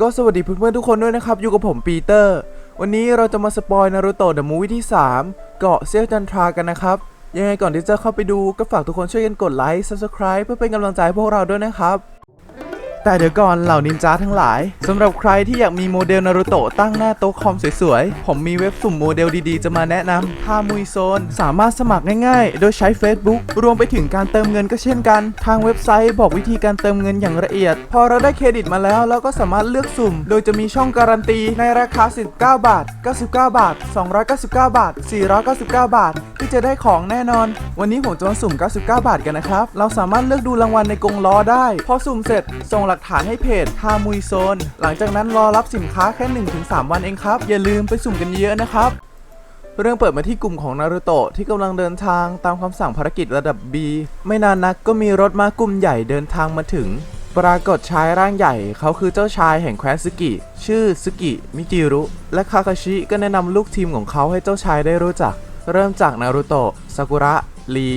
ก็สวัสดีเพื่อนๆทุกคนด้วยนะครับ อยู่กับผมปีเตอร์ วันนี้เราจะมาสปอยนารูโตะเดอะมูวี่ที่ 3 เกาะเซียวจันทรากันนะครับ ยังไงก่อนที่จะเข้าไปดูก็ฝากทุกคนช่วยกันกดไลค์ Subscribe เพื่อเป็นกำลังใจให้พวกเราด้วยนะครับ แต่เดี๋ยวก่อนเหล่านินจาทั้งหลายสำหรับใครที่อยากมีโมเดลนารูโตะตั้งหน้าโต๊ะคอมสวยๆ ผมมีเว็บสุ่มโมเดลดีๆ จะมาแนะนำทามุยโซน สามารถสมัครง่ายๆ โดยใช้ Facebook รวมไปถึงการเติมเงินก็เช่นกัน ทางเว็บไซต์บอกวิธีการเติมเงินอย่างละเอียด พอเราได้เครดิตมาแล้วเราก็สามารถเลือกสุ่ม โดยจะมีช่องการันตีในราคา 19 บาท 99 บาท 299 บาท 499 บาท ที่จะได้ของแน่นอน วันนี้ผมจะมาสุ่ม 99 บาทกันนะครับ เราสามารถเลือกดูรางวัลในกรงล้อได้ พอสุ่มเสร็จ ส่งหลักฐานให้เพจทามุยโซน หลังจากนั้นรอรับสินค้าแค่ 1-3 วันเองครับ อย่าลืมไปสุ่มกันเยอะนะครับเรื่องเปิดมาที่กลุ่มของนารูโตะที่กำลังเดินทางตามคำสั่งภารกิจระดับ B ไม่นานนักก็มีรถม้ากลุ่มใหญ่เดินทางมาถึง ปรากฏชายร่างใหญ่ เขาคือเจ้าชายแห่งแคว้นซึกิ ชื่อซึกิ มิจิรุ และคาคาชิก็แนะนำลูกทีมของเขาให้เจ้าชายได้รู้จัก เริ่มจากนารูโตะซากุระลี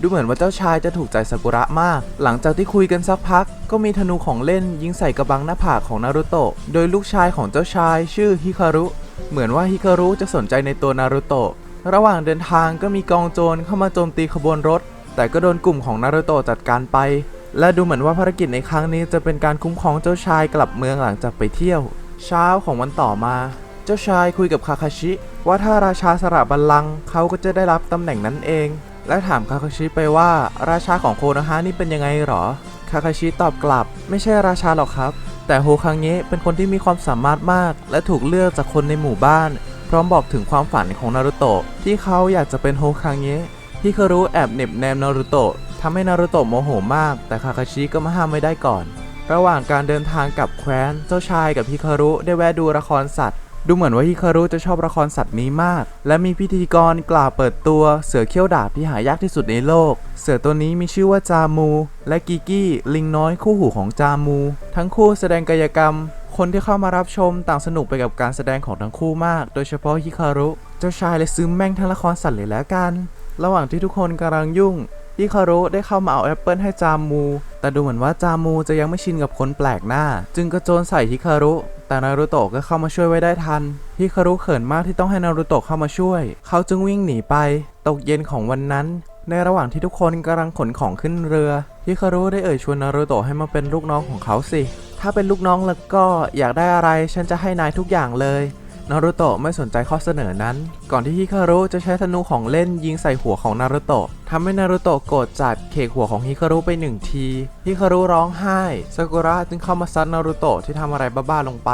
ดูเหมือนว่าเจ้าชายจะถูกใจซากุระมาก หลังจากที่คุยกันสักพัก ก็มีธนูของเล่นยิงใส่กระบังหน้าผากของนารูโตะ โดยลูกชายของเจ้าชายชื่อฮิคารุ เหมือนว่าฮิคารุจะสนใจในตัวนารูโตะ ระหว่างเดินทางก็มีกองโจรเข้ามาโจมตีขบวนรถ แต่ก็โดนกลุ่มของนารูโตะจัดการไป และดูเหมือนว่าภารกิจในครั้งนี้จะเป็นการคุ้มครองเจ้าชายกลับเมืองหลังจากไปเที่ยว เช้าของวันต่อมา เจ้าชายคุยกับคาคาชิ ว่าถ้าราชาสละบัลลังก์เขาก็จะได้รับตำแหน่งนั้นเอง และถามคาคาชิไปว่าราชาของโคโนฮะนี่เป็นยังไงหรอ คาคาชิตอบกลับ ไม่ใช่ราชาหรอกครับ แต่โฮคังเงะเป็นคนที่มีความสามารถมาก และถูกเลือกจากคนในหมู่บ้าน พร้อมบอกถึงความฝันของนารูโตะที่เขาอยากจะเป็นโฮคังเงะฮิคารุแอบเหน็บแนมนารูโตะทำให้นารูโตะโมโหมาก แต่คาคาชิก็มาห้ามไม่ได้ก่อน ระหว่างการเดินทางกลับแคว้น เจ้าชายกับฮิคารุได้แวะดูละครสัตว์ ดูเหมือนว่าฮิคารุจะชอบละครสัตว์นี้มาก และมีพิธีกรกล่าวเปิดตัวเสือเขี้ยวดาบที่หายากที่สุดในโลก เสือตัวนี้มีชื่อว่าจามู และกิกี้ลิงน้อยคู่หูของจามู ทั้งคู่แสดงกายกรรม คนที่เข้ามารับชมต่างสนุกไปกับการแสดงของทั้งคู่มาก โดยเฉพาะฮิคารุ เจ้าชายเลยซื้อแม่งทั้งละครสัตว์เลยแล้วกัน ระหว่างที่ทุกคนกำลังยุ่งฮิคารุได้เข้ามาเอาแอปเปิลให้จามู แต่ดูเหมือนว่าจามูจะยังไม่ชินกับคนแปลกหน้า จึงกระโจนใส่ฮิคารุ แต่นารูโตะก็เข้ามาช่วยไว้ได้ทันฮิคารุเขินมากที่ต้องให้นารูโตะเข้ามาช่วย เขาจึงวิ่งหนีไป ตกเย็นของวันนั้น ในระหว่างที่ทุกคนกำลังขนของขึ้นเรือฮิคารุได้เอ่ยชวนนารูโตะให้มาเป็นลูกน้องของเขาสิ ถ้าเป็นลูกน้องแล้วก็อยากได้อะไรฉันจะให้นายทุกอย่างเลย นารูโตะไม่สนใจข้อเสนอนั้น ก่อนที่ฮิคารุจะใช้ธนูของเล่นยิงใส่หัวของนารูโตะทำให้นารูโตะโกรธจัดเคกหัวของฮิคารุไปหนึ่งทีฮิคารุร้องไห้ซากุระจึงเข้ามาซัดนารูโตะที่ทำอะไรบ้าๆลงไป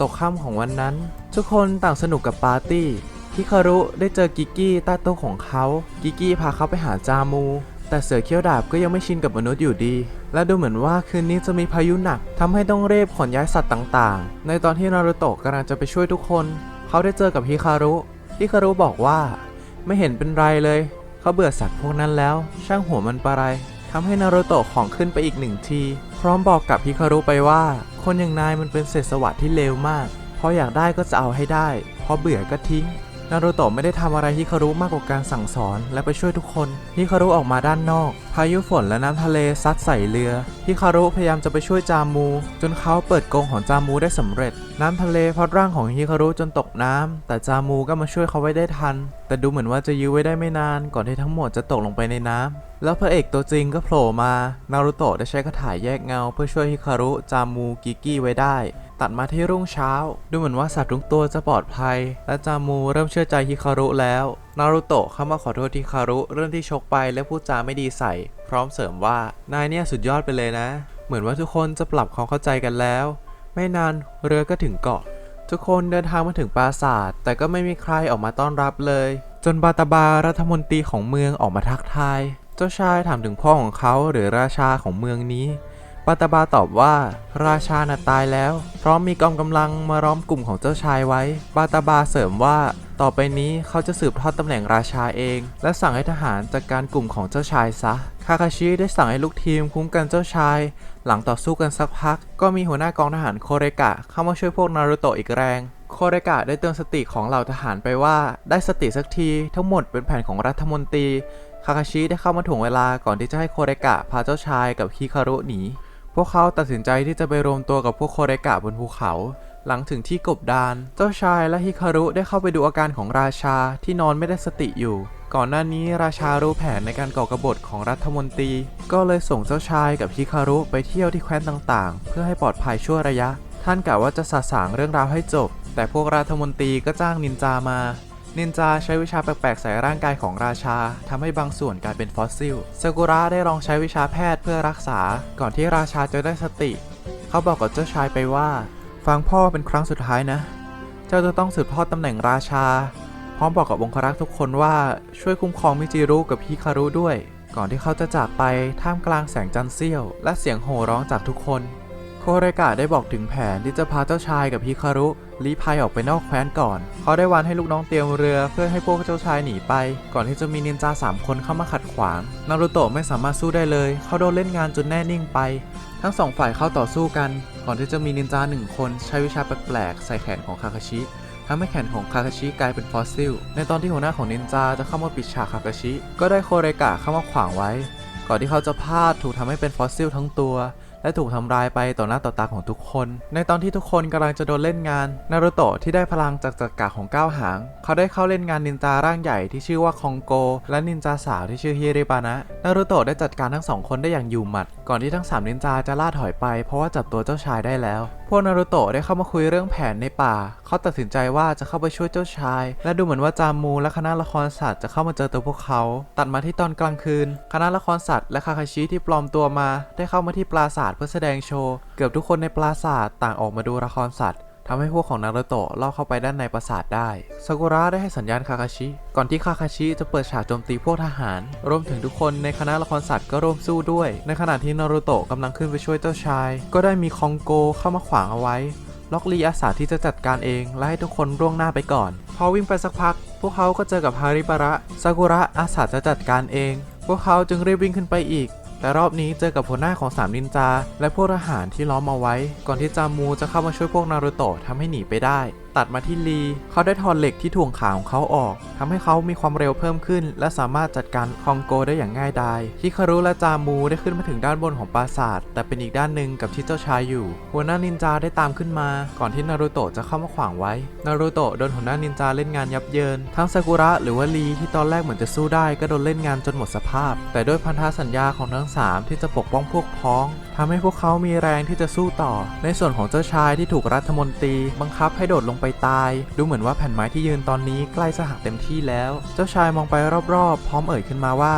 ตกค่ำของวันนั้น ทุกคนต่างสนุกกับปาร์ตี้ฮิคารุได้เจอกิกกี้ใต้โต๊ะของเขา กิกกี้พาเขาไปหาจามู แต่เสือเขี้ยวดาบก็ยังไม่ชินกับมนุษย์อยู่ดี และดูเหมือนว่าคืนนี้จะมีพายุหนักทำให้ต้องเรีบขนย้ายสัตว์ต่างๆ ในตอนที่นารูโตะกำลังจะไปช่วยทุกคน เขาได้เจอกับฮิคารุฮิคารุบอกว่า ไม่เห็นเป็นไรเลย เขาเบื่อสัตว์พวกนั้นแล้ว ช่างหัวมันปะไรทำให้นารูโตะของขึ้นไปอีกหนึ่งที พร้อมบอกกับฮิคารุไปว่า คนอย่างนายมันเป็นเศษสวัสดิ์ที่เลวมากพออยากได้ก็จะเอาให้ได้พอเบื่อก็ทิ้ง นารูโตะไม่ได้ทำอะไรฮิคารุมากกว่าการสั่งสอน และไปช่วยทุกคนฮิคารุออกมาด้านนอก พายุฝนและน้ำทะเลซัดใส่เรือฮิคารุพยายามจะไปช่วยจามู จนเขาเปิดกรงของจามูได้สำเร็จ น้ำทะเลพัดร่างของฮิคารุจนตกน้ำแต่จามูก็มาช่วยเขาไว้ได้ทัน แต่ดูเหมือนว่าจะยื้อไว้ได้ไม่นานก่อนที่ทั้งหมดจะตกลงไปในน้ำแล้วพระเอกตัวจริงก็โผล่มา นารูโตะได้ใช้คาถาแยกเงา เพื่อช่วยฮิคารุ จามู กิกี้ไว้ได้ ตัดมาที่รุ่งเช้า ดูเหมือนว่าสัตว์ทุกตัวจะปลอดภัย และจามูเริ่มเชื่อใจฮิคารุแล้ว นารูโตะเข้ามาขอโทษฮิคารุเรื่องที่ชกไปและพูดจาไม่ดีใส่ พร้อมเสริมว่านายเนี่ยสุดยอดไปเลยนะ เหมือนว่าทุกคนจะปรับความเข้าใจกันแล้ว ไม่นานเรือก็ถึงเกาะ ทุกคนเดินทางมาถึงปราสาท แต่ก็ไม่มีใครออกมาต้อนรับเลย จนบาตาบารัฐมนตรีของเมืองออกมาทักทาย เจ้าชายถามถึงพ่อของเขาหรือราชาของเมืองนี้ บาตาบาตอบว่า ราชาน่ะตายแล้ว พร้อมมีกองกำลังมาล้อมกลุ่มของเจ้าชายไว้บาตาบาเสริมว่า ต่อไปนี้เขาจะสืบทอดตำแหน่งราชาเอง และสั่งให้ทหารจัดการกลุ่มของเจ้าชายซะคาคาชิได้สั่งให้ลูกทีมคุ้มกันเจ้าชาย หลังต่อสู้กันสักพัก ก็มีหัวหน้ากองทหารโคเรกะเข้ามาช่วยพวกนารูโตะอีกแรงโคเรกะได้เตือนสติของเหล่าทหารไปว่า ได้สติสักทีทั้งหมดเป็นแผนของรัฐมนตรีคาคาชิได้เข้ามาถ่วงเวลาก่อนที่จะให้โคเรกะพาเจ้าชายกับฮิคารุหนี วกเขาตัดสินใจที่จะไปรวมตัวกับพวกโคเรกะบนภูเขา หลังถึงที่กบดาน เจ้าชายและฮิคารุได้เข้าไปดูอาการของราชาที่นอนไม่ได้สติอยู่ ก่อนหน้านี้ราชารู้แผนในการก่อกบฏของรัฐมนตรี ก็เลยส่งเจ้าชายกับฮิคารุไปเที่ยวที่แคว้นต่างๆ เพื่อให้ปลอดภัยชั่วระยะ ท่านกล่าวว่าจะสะสางเรื่องราวให้จบ แต่พวกรัฐมนตรีก็จ้างนินจามา นินจาใช้วิชาแปลกๆใส่ร่างกายของราชาทำให้บางส่วนกลายเป็นฟอสซิลซากุระได้ลองใช้วิชาแพทย์เพื่อรักษา ก่อนที่ราชาจะได้สติ เขาบอกกับเจ้าชายไปว่า ฟังพ่อเป็นครั้งสุดท้ายนะ เจ้าจะต้องสืบทอดตำแหน่งราชา พร้อมบอกกับองครักษ์ทุกคนว่าช่วยคุ้มครองมิจิรุกับฮิคารุด้วย ก่อนที่เขาจะจากไปท่ามกลางแสงจันทร์เสี้ยว และเสียงโห่ร้องจากทุกคน โคเรกะได้บอกถึงแผนที่จะพาเจ้าชายกับฮิคารุลี้ภัยออกไปนอกแคว้นก่อน เขาได้วันให้ลูกน้องเตรียมเรือเพื่อให้พวกเจ้าชายหนีไป ก่อนที่จะมีนินจาสามคนเข้ามาขัดขวาง นารูโตะไม่สามารถสู้ได้เลย เขาโดนเล่นงานจนแน่นิ่งไป ทั้งสองฝ่ายเข้าต่อสู้กัน ก่อนที่จะมีนินจาหนึ่งคนใช้วิชาแปลกๆใส่แขนของคาคาชิทำให้แขนของคาคาชิกลายเป็นฟอสซิล ในตอนที่หัวหน้าของนินจาจะเข้ามาปิดฉากคาคาชิ ก็ได้โคเรกะเข้ามาขวางไว้ ก่อนที่เขาจะพลาดถูกทำให้เป็นฟอสซิลทั้งตัว และถูกทำลายไปต่อหน้าต่อตาของทุกคน ในตอนที่ทุกคนกำลังจะโดนเล่นงาน นารูโตะที่ได้พลังจากจักรกะของก้าวหาง เขาได้เข้าเล่นงานนินจาร่างใหญ่ที่ชื่อว่าคองโก และนินจาสาวที่ชื่อฮิริบานะ นารูโตะได้จัดการทั้งสองคนได้อย่างอยู่หมัด ก่อนที่ทั้งสามนินจาจะล่าถอยไปเพราะว่าจับตัวเจ้าชายได้แล้ว พวกนารูโตะได้เข้ามาคุยเรื่องแผนในป่า เขาตัดสินใจว่าจะเข้าไปช่วยเจ้าชาย และดูเหมือนว่าจามูและคณะละครสัตว์จะเข้ามาเจอตัวพวกเขา ตัดมาที่ตอนกลางคืน คณะละครสัตว์และคาคาชิที่ปลอมตัวมา ได้เข้ามาที่ปราสาทเพื่อแสดงโชว์ เกือบทุกคนในปราสาทต่างออกมาดูละครสัตว์ ทำให้พวกของนารูโตะลอเข้าไปด้านในปราสาทได้ซากุระได้ให้สัญญาณคาคาชิ ก่อนที่คาคาชิจะเปิดฉากโจมตีพวกทหาร รวมถึงทุกคนในคณะละครสัตว์ก็ร่วมสู้ด้วย ในขณะที่นารูโตะกำลังขึ้นไปช่วยเจ้าชาย ก็ได้มีคองโกเข้ามาขวางเอาไว้ ล็อกลีอาสาที่จะจัดการเอง และให้ทุกคนร่วงหน้าไปก่อน พอวิ่งไปสักพัก พวกเขาก็เจอกับฮาริบาระซากุระอาสาจะจัดการเอง พวกเขาจึงรีบวิ่งขึ้นไปอีก แต่รอบนี้เจอกับหัวหน้าของสามนินจา และพวกทหารที่ล้อมเอาไว้ ก่อนที่จามูจะเข้ามาช่วยพวกนารูโตะทำให้หนีไปได้ ตัดมาที่ลี เขาได้ถอดเหล็กที่ถ่วงขาของเขาออกทำให้เขามีความเร็วเพิ่มขึ้น และสามารถจัดการคองโกได้อย่างง่ายดายฮิคารุและจามูได้ขึ้นมาถึงด้านบนของปราสาท แต่เป็นอีกด้านหนึ่งกับที่เจ้าชายอยู่ หัวหน้านินจาได้ตามขึ้นมา ก่อนที่นารูโตะจะเข้ามาขวางไว้ นารูโตะโดนหัวหน้านินจาเล่นงานยับเยิน ทั้งซากุระหรือว่าลีที่ตอนแรกเหมือนจะสู้ได้ก็โดนเล่นงานจนหมดสภาพ แต่ด้วยพันธสัญญาของทั้งสามที่จะปกป้องพวกพ้องทำให้พวกเขามีแรงที่จะสู้ต่อ ในส่วนของเจ้าชายที่ถูกรัฐมนตรีบังคับให้โดดลงไปตาย ดูเหมือนว่าแผ่นไม้ที่ยืนตอนนี้ใกล้จะหักเต็มที่แล้ว เจ้าชายมองไปรอบๆ พร้อมเอ่ยขึ้นมาว่า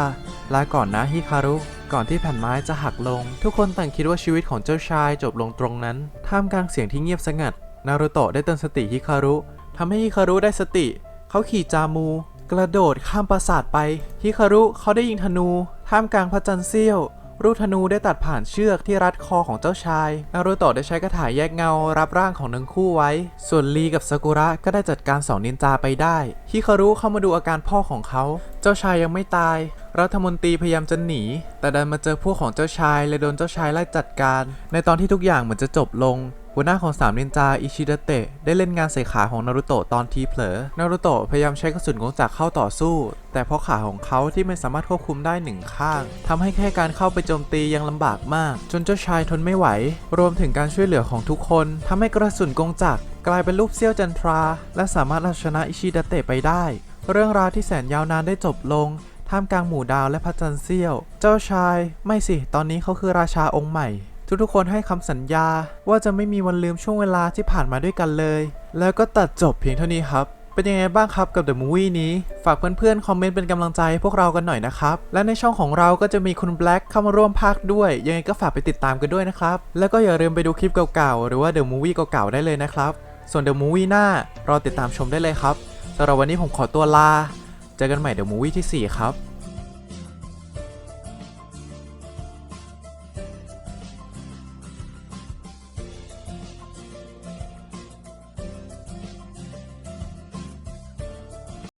ลาก่อนนะฮิคารุ ก่อนที่แผ่นไม้จะหักลง ทุกคนต่างคิดว่าชีวิตของเจ้าชายจบลงตรงนั้น ท่ามกลางเสียงที่เงียบสงัด นารูโตะได้เตือนสติฮิคารุทำให้ฮิคารุได้สติ เขาขี่จามู กระโดดข้ามปราสาทไปฮิคารุเขาได้ยิงธนู ท่ามกลางพระจันทร์เสี้ยว รูธนูได้ตัดผ่านเชือกที่รัดคอของเจ้าชาย นารูโตะได้ใช้กระถายแยกเงารับร่างของทั้งคู่ไว้ ส่วนลีกับซากุระก็ได้จัดการสองนินจาไปได้ ฮิคารุเข้ามาดูอาการพ่อของเขา เจ้าชายยังไม่ตาย รัฐมนตรีพยายามจะหนี แต่ดันมาเจอพวกของเจ้าชายเลยโดนเจ้าชายไล่จัดการ ในตอนที่ทุกอย่างเหมือนจะจบลง หัวหน้าของสามนินจาอิชิดะเตะได้เล่นงานใส่ขาของนารูโตะตอนทีเผลอ นารูโตะพยายามใช้กระสุนกงจักรเข้าต่อสู้ แต่เพราะขาของเขาที่ไม่สามารถควบคุมได้หนึ่งข้างทำให้แค่การเข้าไปโจมตียังลำบากมาก จนเจ้าชายทนไม่ไหว รวมถึงการช่วยเหลือของทุกคนทำให้กระสุนกงจักรกลายเป็นรูปเซี่ยวจันทรา และสามารถเอาชนะอิชิดะเตะไปได้ เรื่องราวที่แสนยาวนานได้จบลงท่ามกลางหมู่ดาวและพระจันทร์เสี้ยว เจ้าชาย ไม่สิ ตอนนี้เขาคือราชาองค์ใหม่ ทุกๆคนให้คำสัญญาว่าจะไม่มีวันลืมช่วงเวลาที่ผ่านมาด้วยกันเลย แล้วก็ตัดจบเพียงเท่านี้ครับเป็นยังไงบ้างครับกับ The Movie นี้ ฝากเพื่อนๆ คอมเมนต์เป็นกำลังใจให้พวกเรากันหน่อยนะครับ และในช่องของเราก็จะมีคุณแบล็กเข้ามาร่วมพากย์ด้วย ยังไงก็ฝากไปติดตามกันด้วยนะครับ แล้วก็อย่าลืมไปดูคลิปเก่าๆ หรือว่า The Movie เก่าๆ ได้เลยนะครับ ส่วน The Movie หน้ารอติดตามชมได้เลยครับสำหรับวันนี้ผมขอตัวลา เจอกันใหม่ The Movie ที่ 4 ครับ